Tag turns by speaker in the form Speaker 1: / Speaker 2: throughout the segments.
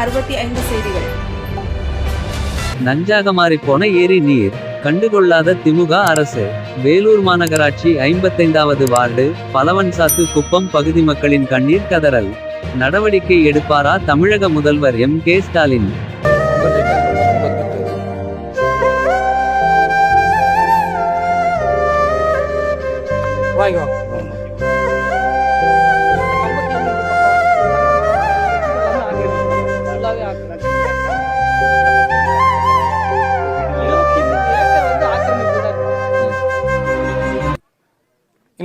Speaker 1: அறுபத்தி ஐந்து செய்திகள்.
Speaker 2: நஞ்சாக மாறிப்போன ஏரி நீர். கண்டுகொள்ளாத திமுக அரசு. வேலூர் மாநகராட்சி ஐம்பத்தைந்தாவது வார்டு பலவன்சாத்து குப்பம் பகுதி மக்களின் கண்ணீர் கதறல். நடவடிக்கை எடுப்பாரா தமிழக முதல்வர் எம் கே ஸ்டாலின்?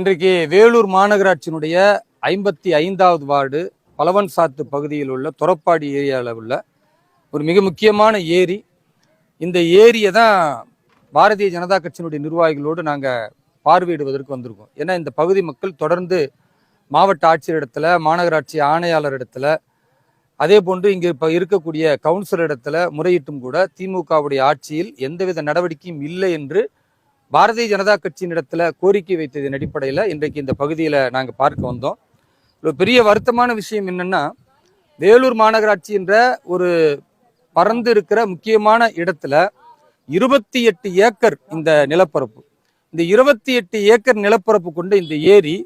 Speaker 3: இன்றைக்கு வேலூர் மாநகராட்சியினுடைய ஐம்பத்தி ஐந்தாவது வார்டு பலவன் சாத்து பகுதியில் உள்ள துறப்பாடி ஏரியாவில் உள்ள ஒரு மிக முக்கியமான ஏரி. இந்த ஏரியை தான் பாரதிய ஜனதா கட்சியினுடைய நிர்வாகிகளோடு நாங்கள் பார்வையிடுவதற்கு வந்திருக்கோம். ஏன்னா இந்த பகுதி மக்கள் தொடர்ந்து மாவட்ட ஆட்சியர் இடத்துல மாநகராட்சி ஆணையாளர் இடத்துல அதே போன்று இங்கே இப்போ இருக்கக்கூடிய கவுன்சிலர் இடத்துல முறையிட்டும் கூட திமுகவுடைய ஆட்சியில் எந்தவித நடவடிக்கையும் இல்லை என்று பாரதிய ஜனதா கட்சியினிடத்துல கோரிக்கை வைத்ததன் அடிப்படையில் இன்றைக்கு இந்த பகுதியில் நாங்கள் பார்க்க வந்தோம். ஒரு பெரிய வருத்தமான விஷயம் என்னன்னா வேலூர் மாநகராட்சி என்ற ஒரு பறந்து இருக்கிற முக்கியமான இடத்துல இருபத்தி எட்டு ஏக்கர் இந்த நிலப்பரப்பு. இந்த இருபத்தி எட்டு ஏக்கர் நிலப்பரப்பு கொண்ட இந்த ஏரி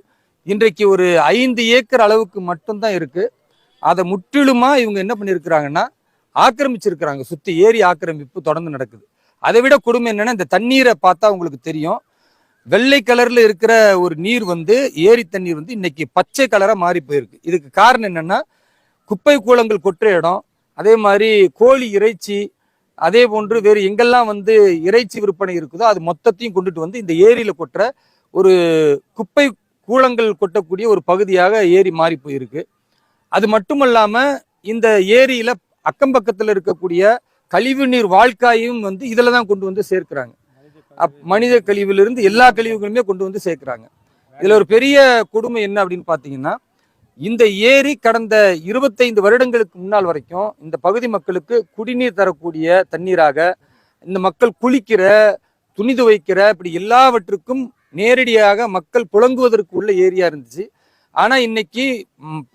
Speaker 3: இன்றைக்கு ஒரு ஐந்து ஏக்கர் அளவுக்கு மட்டும்தான் இருக்கு. அதை முற்றிலுமா இவங்க என்ன பண்ணியிருக்கிறாங்கன்னா ஆக்கிரமிச்சிருக்கிறாங்க. சுத்தி ஏரி ஆக்கிரமிப்பு தொடர்ந்து நடக்குது. அதை விட கொடுமை என்னன்னா இந்த தண்ணீரை பார்த்தா உங்களுக்கு தெரியும். வெள்ளை கலர்ல இருக்கிற ஒரு நீர் வந்து ஏரி தண்ணீர் வந்து இன்னைக்கு பச்சை கலரா மாறி போயிருக்கு. இதுக்கு காரணம் என்னன்னா குப்பை கூலங்கள் கொட்டுற இடம் அதே மாதிரி கோழி இறைச்சி அதே போன்று வேறு எங்கெல்லாம் வந்து இறைச்சி விற்பனை இருக்குதோ அது மொத்தத்தையும் கொண்டுட்டு வந்து இந்த ஏரியில கொட்டுற ஒரு குப்பை கூலங்கள் கொட்டக்கூடிய ஒரு பகுதியாக ஏரி மாறி போயிருக்கு. அது மட்டுமல்லாம இந்த ஏரியில அக்கம் பக்கத்தில் இருக்கக்கூடிய கழிவு நீர் வாழ்க்காயும் வந்து இதில் தான் கொண்டு வந்து சேர்க்கிறாங்க. அப்- மனித கழிவிலிருந்து எல்லா கழிவுகளுமே கொண்டு வந்து சேர்க்கிறாங்க. இதில் ஒரு பெரிய கொடுமை என்ன அப்படின்னு பார்த்தீங்கன்னா இந்த ஏரி கடந்த இருபத்தைந்து வருடங்களுக்கு முன்னால் வரைக்கும் இந்த பகுதி மக்களுக்கு குடிநீர் தரக்கூடிய தண்ணீராக இந்த மக்கள் குளிக்கிற துணி துவைக்கிற இப்படி எல்லாவற்றுக்கும் நேரடியாக மக்கள் புழங்குவதற்கு உள்ள ஏரியா இருந்துச்சு. ஆனால் இன்னைக்கு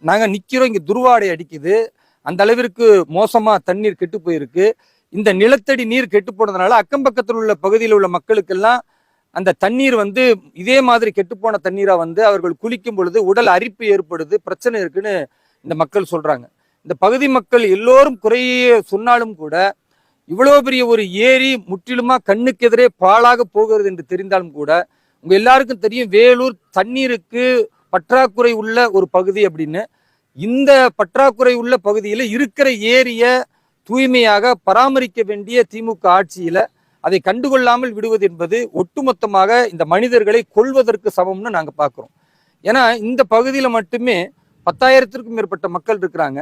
Speaker 3: நாங்கள் நிற்கிறோம் இங்கே துருவாடை அடிக்குது. அந்த அளவிற்கு மோசமா தண்ணீர் கெட்டு போயிருக்கு. இந்த நிலத்தடி நீர் கெட்டு போனதுனால அக்கம் பக்கத்தில் உள்ள பகுதியில் உள்ள மக்களுக்கெல்லாம் அந்த தண்ணீர் வந்து இதே மாதிரி கெட்டுப்போன தண்ணீராக வந்து அவர்கள் குளிக்கும் பொழுது உடல் அரிப்பு ஏற்படுது பிரச்சனை இருக்குன்னு இந்த மக்கள் சொல்றாங்க. இந்த பகுதி மக்கள் எல்லோரும் குறைய சொன்னாலும் கூட இவ்வளோ பெரிய ஒரு ஏரி முற்றிலுமா கண்ணுக்கு எதிரே பாழாக போகிறது என்று தெரிந்தாலும் கூட உங்க எல்லாருக்கும் தெரியும் வேலூர் தண்ணீருக்கு பற்றாக்குறை உள்ள ஒரு பகுதி அப்படின்னு. இந்த பற்றாக்குறை உள்ள பகுதியில் இருக்கிற ஏரிய தூய்மையாக பராமரிக்க வேண்டிய திமுக ஆட்சியில அதை கண்டுகொள்ளாமல் விடுவது என்பது ஒட்டுமொத்தமாக இந்த மனிதர்களை கொள்வதற்கு சமம்னு நாங்க பார்க்குறோம் ஏன்னா இந்த பகுதியில மட்டுமே பத்தாயிரத்திற்கும் மேற்பட்ட மக்கள் இருக்கிறாங்க.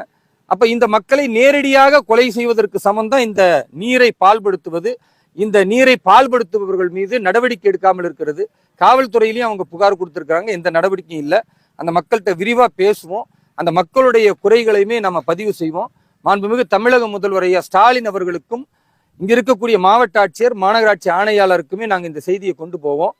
Speaker 3: அப்ப இந்த மக்களை நேரடியாக கொலை செய்வதற்கு சமம் தான் இந்த நீரை பால்படுத்துவது. இந்த நீரை பால்படுத்துபவர்கள் மீது நடவடிக்கை எடுக்காமல் இருக்கிறது. காவல்துறையிலையும் அவங்க புகார் கொடுத்துருக்காங்க எந்த நடவடிக்கையும் இல்லை. அந்த மக்கள்கிட்ட விரிவாக பேசுவோம். அந்த மக்களுடைய குறைகளையுமே நம்ம பதிவு செய்வோம். மாண்புமிகு தமிழக முதல்வர் ஐயா ஸ்டாலின் அவர்களுக்கும் இங்க இருக்கக்கூடிய மாவட்ட ஆட்சியர் மாநகராட்சி ஆணையாளருக்குமே நாங்க இந்த செய்தியை கொண்டு போவோம்.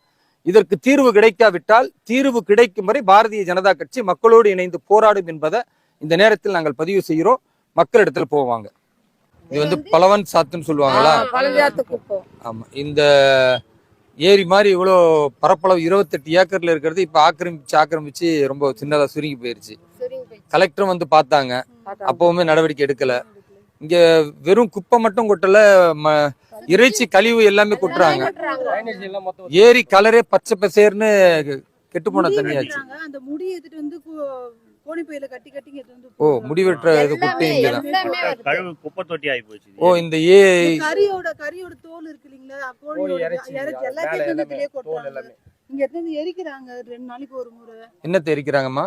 Speaker 3: இதற்கு தீர்வு கிடைக்காவிட்டால் தீர்வு கிடைக்கும் வரை பாரதிய ஜனதா கட்சி மக்களோடு இணைந்து போராடும் என்பதை இந்த நேரத்தில் நாங்கள் பதிவு செய்கிறோம். மக்களிடத்துல போவாங்க. இது வந்து பலவன் சாத்துன்னு சொல்லுவாங்களா? ஆமா இந்த ஏரி மாதிரி இவ்வளோ பரப்பளவு இருபத்தெட்டு ஏக்கர்ல இருக்கிறது இப்ப ஆக்கிரமிச்சு ஆக்கிரமிச்சு ரொம்ப சின்னதா சுருங்கி போயிருச்சு. கலெக்டரும் வந்து பார்த்தாங்க.
Speaker 4: பார்த்தா
Speaker 3: அப்பவுமே நடவடிக்கை எடுக்கல. இங்க வெறும் குப்பை மட்டும் கொட்டல ம- இறைச்சி கழிவு எல்லாமே கொட்டுறாங்க. ஏரி கலரே பச்சை பசேர்னு கெட்டு போன தண்ணியாச்சு. ஓ. முடி வெட்டுற இது
Speaker 5: குப்பை தொட்டி ஆகி போச்சு. இது.
Speaker 3: ஓ இந்த ஏ
Speaker 6: இந்த கறியோட கறியோட தோல் இருக்கு இல்லைங்களா? இங்க வந்து எரிக்கிறாங்க. ரெண்டு நாளைக்கு ஒரு முறை.
Speaker 3: என்னத்தை எரிக்கிறாங்கம்மா?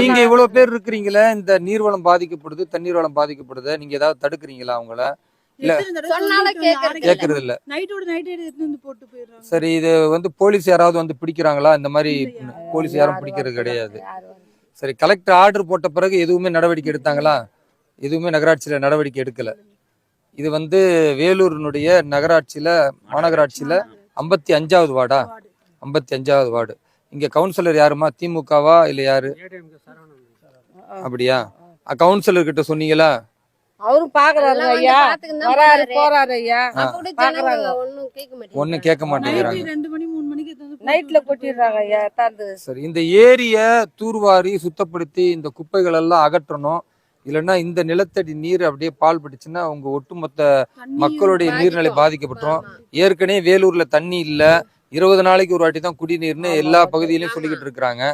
Speaker 3: நீங்க இவ்வளவு பேர் இருக்கிறீங்களே இந்த நீர்வளம் பாதிக்கப்படுது தண்ணீர் வளம் பாதிக்கப்படுது நீங்க ஏதாவது தடுக்கிறீங்களா அவங்கள? கேக்குறது இல்ல சரி இது வந்து போலீஸ் யாராவது வந்து பிடிக்கிறாங்களா? இந்த மாதிரி. போலீஸ் யாரும் பிடிக்கிறது கிடையாது. சரி கலெக்டர் ஆர்டர் போட்ட பிறகு எதுவுமே நடவடிக்கை எடுத்தாங்களா? எதுவுமே நகராட்சியில நடவடிக்கை எடுக்கல. இது வந்து வேலூரினுடைய நகராட்சியில மாநகராட்சியில ஐம்பத்தி அஞ்சாவது வார்டா. ஐம்பத்தி அஞ்சாவது வார்டு. இங்க கவுன்சிலர் யாருமா? திமுகவா இல்ல யாரு? அப்படியா? கவுன்சிலர் கிட்ட சொன்னீங்களா?
Speaker 6: அவரும் பாக்குறாரு ஐயா. வராரு
Speaker 4: போறாரு.
Speaker 6: ஐயா. பாக்குறாங்க.
Speaker 4: ஒண்ணும் கேட்க
Speaker 3: மாட்டேங்கிறாங்க.
Speaker 6: நைட்டு ரெண்டு மணி மூணு மணிக்கு எடுத்து வந்து நைட்ல கொட்டிடுறாங்க ஐயா தாந்து.
Speaker 3: சரி இந்த ஏரிய தூர்வாரி சுத்தப்படுத்தி இந்த குப்பைகள் எல்லாம் அகற்றணும். இல்லைன்னா இந்த நிலத்தடி நீர் அப்படியே பால் பிடிச்சுன்னா உங்க ஒட்டுமொத்த மக்களுடைய நீர்நிலை பாதிக்கப்பட்டுரும். ஏற்கனவே வேலூர்ல தண்ணி இல்ல. இருபது நாளைக்கு ஒரு வாட்டி தான் குடிநீர்னு எல்லா பகுதியிலயும் சொல்லிக்கிட்டு இருக்கிறாங்க.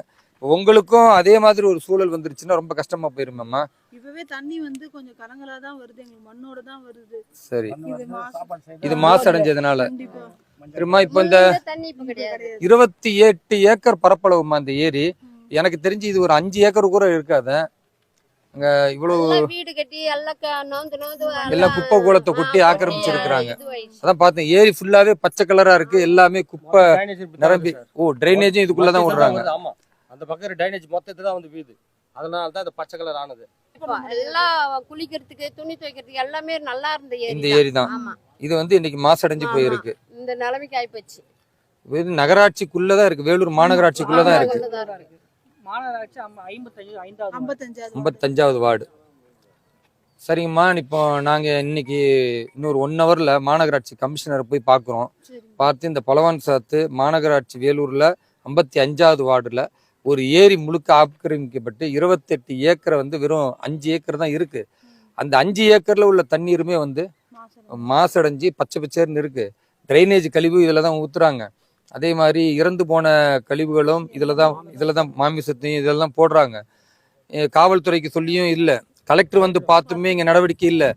Speaker 3: உங்களுக்கும் அதே மாதிரி ஒரு சூழல் வந்துருச்சுன்னா ரொம்ப கஷ்டமா போயிருமேம்மா
Speaker 6: இப்பவே தண்ணி வந்து கொஞ்சம் கலங்கலா தான் வருது. எங்களுக்கு மண்ணோட தான் வருது.
Speaker 3: சரி.
Speaker 6: இது மாசு
Speaker 3: இது மாசடைஞ்சதுனால
Speaker 6: கண்டிப்பா.
Speaker 3: திரும்ப இப்ப இந்த இருபத்தி எட்டு ஏக்கர் பரப்பளவுமா இந்த ஏரி? எனக்கு தெரிஞ்சு இது ஒரு அஞ்சு ஏக்கர் கூட இருக்காது. அங்க இவ்வளவு
Speaker 4: வீடு கட்டி எல்லாம்
Speaker 3: எல்லாம் குப்பை கூலத்தை கொட்டி ஆக்கிரமிச்சிருக்கிறாங்க. அதான் பார்த்தேன் ஏரி ஃபுல்லாவே பச்சை கலரா இருக்கு எல்லாமே குப்பை நிரம்பி ஓ ட்ரைனேஜும் இதுக்குள்ளதான் விடுறாங்க.
Speaker 1: ஆமா அந்த பக்கம் டைனேஜ் மொத்தத்தை தான் வந்து வீது அதனால தான் இந்த பச்சை கலர் ஆனது.
Speaker 4: இப்ப எல்லாம் குளிக்கிறதுக்கு துணி துவைக்கிறதுக்கு எல்லாமே நல்லா இருந்த ஏரி
Speaker 3: இந்த. ஏரி தான். இது வந்து இன்னைக்கு மாசடைஞ்சு. போயிருக்கு.
Speaker 4: இந்த நிலைமைக்கு ஆயிப்போச்சு.
Speaker 3: இது நகராட்சிக்குள்ளதான் இருக்கு வேலூர் மாநகராட்சிக்குள்ளதான் இருக்கு.
Speaker 5: மாநகராட்சி ஐம்ப- ஐம்பத்தஞ்சு ஐந்தாவது
Speaker 6: ஐம்பத்தஞ்சாவது
Speaker 3: ஐம்பத்தஞ்சாவது வார்டு. சரிங்கம்மா இப்போ நாங்க இன்னைக்கு இன்னொரு ஒன் ஹவர்ல மாநகராட்சி கமிஷனரை போய் பார்க்குறோம். பார்த்து இந்த பலவான் சாத்து மாநகராட்சி வேலூர்ல ஐம்பத்தி அஞ்சாவது வார்டுல ஒரு ஏரி முழுக்க ஆக்கிரமிக்கப்பட்டு இருபத்தெட்டு ஏக்கரை வந்து வெறும் அஞ்சு ஏக்கர் தான் இருக்கு. அந்த அஞ்சு ஏக்கர்ல உள்ள தண்ணீருமே வந்து மாசடைஞ்சு. பச்சை பச்சைன்னு இருக்கு. ட்ரைனேஜ் கழிவு இதில் தான் ஊத்துறாங்க. அதே மாதிரி இறந்து போன கழிவுகளும் இதில் தான் இதில் தான் மாமிசத்தையும் இதெல்லாம் போடுறாங்க. காவல்துறைக்கு சொல்லியும் இல்லை. கலெக்டர் வந்து பார்த்துமே இங்கே நடவடிக்கை இல்லை.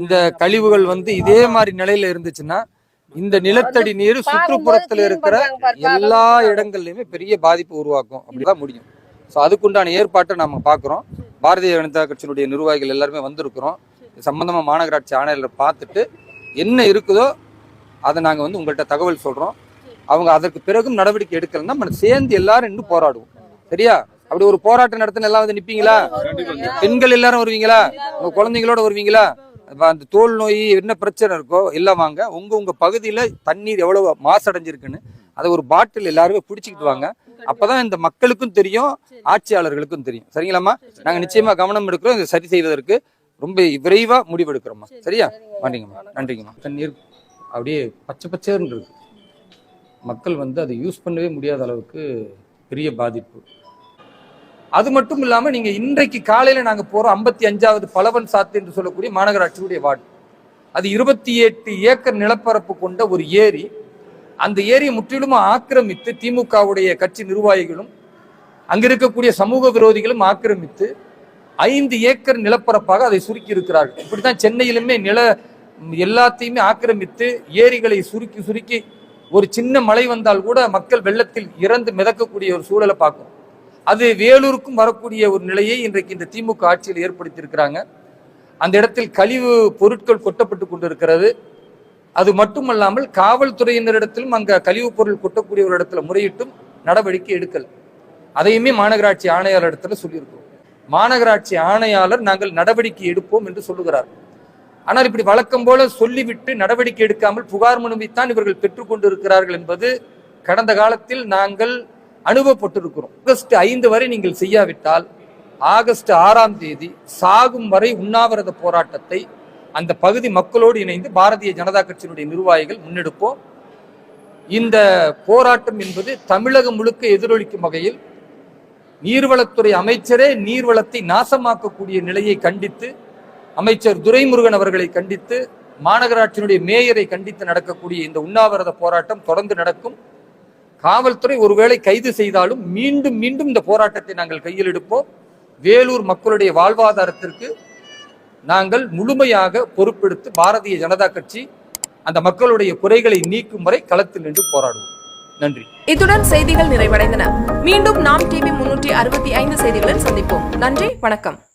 Speaker 3: இந்த கழிவுகள் வந்து இதே மாதிரி நிலையில இருந்துச்சுன்னா இந்த நிலத்தடி நீர் சுற்றுப்புறத்துல இருக்கிற எல்லா இடங்கள்லையுமே பெரிய பாதிப்பு உருவாக்கும். அப்படிதான் முடியும். ஸோ அதுக்குண்டான ஏற்பாட்டை நம்ம பார்க்குறோம். பாரதிய ஜனதா கட்சியினுடைய நிர்வாகிகள் எல்லாருமே வந்திருக்கிறோம். சம்பந்தமாக சம்பந்தமா மாநகராட்சி ஆணையரில் பார்த்துட்டு என்ன இருக்குதோ அதை நாங்க வந்து உங்கள்கிட்ட தகவல் சொல்றோம். அவங்க அதற்கு பிறகும் நடவடிக்கை எடுக்கலன்னா நம்ம சேர்ந்து எல்லாரும் இன்னும் போராடுவோம். சரியா? அப்படி ஒரு போராட்டம் நடத்தின எல்லாம் வந்து நிப்பீங்களா? பெண்கள் எல்லாரும் வருவீங்களா? உங்க குழந்தைங்களோட வருவீங்களா? அந்த தோல் நோய் என்ன பிரச்சனை இருக்கோ எல்லாம் வாங்க. உங்க உங்க பகுதியில தண்ணீர் எவ்வளவு மாசடைஞ்சிருக்குன்னு அதை ஒரு பாட்டில் எல்லாருமே பிடிச்சிக்கிட்டு வாங்க. அப்பதான் இந்த மக்களுக்கும் தெரியும் ஆட்சியாளர்களுக்கும் தெரியும். சரிங்களாம்மா? நாங்க நிச்சயமா கவனம் எடுக்கிறோம். இதை சரி செய்வதற்கு ரொம்ப விரைவா முடிவெடுக்கிறோம்மா. சரியா? நன்றிங்கம்மா. நன்றிங்கம்மா. தண்ணீர் அப்படியே பச்சை பச்சைன்னு இருக்கு. மக்கள் வந்து அதை யூஸ் பண்ணவே முடியாத அளவுக்கு பெரிய பாதிப்பு. அது மட்டும் இல்லாமல் நீங்கள் இன்றைக்கு காலையில் நாங்கள் போகிறோம் ஐம்பத்தி அஞ்சாவது பலவன் சாத்து என்று சொல்லக்கூடிய மாநகராட்சியுடைய வார்டு. அது இருபத்தி எட்டு ஏக்கர் நிலப்பரப்பு கொண்ட ஒரு ஏரி. அந்த ஏரியை முற்றிலும் ஆக்கிரமித்து திமுகவுடைய கட்சி நிர்வாகிகளும் அங்க இருக்கக்கூடிய சமூக விரோதிகளும் ஆக்கிரமித்து ஐந்து ஏக்கர் நிலப்பரப்பாக அதை சுருக்கி இருக்கிறார்கள். இப்படித்தான் சென்னையிலுமே நில எல்லாத்தையுமே ஆக்கிரமித்து ஏரிகளை சுருக்கி சுருக்கி ஒரு சின்ன மழை வந்தால் கூட மக்கள் வெள்ளத்தில் இறந்து மிதக்கக்கூடிய ஒரு சூழலை பார்க்கும். அது வேலூருக்கும் வரக்கூடிய ஒரு நிலையை இன்றைக்கு இந்த திமுக ஆட்சியில் ஏற்படுத்தியிருக்கிறாங்க. அந்த இடத்தில் கழிவு பொருட்கள் கொட்டப்பட்டு கொண்டிருக்கிறது. அது மட்டுமல்லாமல் காவல்துறையினரிடத்திலும் அங்கே கழிவுப் பொருள் கொட்டக்கூடிய ஒரு இடத்துல முறையிட்டும் நடவடிக்கை எடுக்கல. அதையுமே மாநகராட்சி ஆணையாளர் இடத்துல சொல்லியிருக்கோம். மாநகராட்சி ஆணையாளர் நாங்கள் நடவடிக்கை எடுப்போம் என்று சொல்லுகிறார். ஆனால் இப்படி வழக்கம் போல சொல்லிவிட்டு நடவடிக்கை எடுக்காமல் புகார் மனுவைத்தான் இவர்கள் பெற்றுக்கொண்டிருக்கிறார்கள் என்பது கடந்த காலத்தில் நாங்கள் அனுபவப்பட்டிருக்கிறோம். ஆகஸ்ட் ஐந்து வரை நீங்கள் செய்யாவிட்டால் ஆகஸ்ட் ஆறாம் தேதி சாகும் வரை உண்ணாவிரத போராட்டத்தை அந்த பகுதி மக்களோடு இணைந்து பாரதிய ஜனதா கட்சியினுடைய நிர்வாகிகள் முன்னெடுப்போம். இந்த போராட்டம் என்பது தமிழகம் முழுக்க எதிரொலிக்கும் வகையில் நீர்வளத்துறை அமைச்சரே நீர்வளத்தை நாசமாக்கக்கூடிய நிலையை கண்டித்து அமைச்சர் துரைமுருகன் அவர்களை கண்டித்து மாநகராட்சியினுடைய மேயரை கண்டித்து நடக்கக்கூடிய இந்த உண்ணாவிரத போராட்டம் தொடர்ந்து நடக்கும். காவல்துறை ஒருவேளை கைது செய்தாலும் மீண்டும் மீண்டும் இந்த போராட்டத்தை நாங்கள் கையில் எடுப்போம். வேலூர் மக்களுடைய வாழ்வாதாரத்திற்கு நாங்கள் முழுமையாக பொறுப்பெடுத்து பாரதிய ஜனதா கட்சி அந்த மக்களுடைய குறைகளை நீக்கும் வரை களத்தில் நின்று போராடுவோம். நன்றி.
Speaker 7: இத்துடன் செய்திகள் நிறைவடைந்தன. மீண்டும் நாம் டிவி முன்னூற்றி அறுபத்தி ஐந்து செய்திகளில் சந்திப்போம். நன்றி வணக்கம்.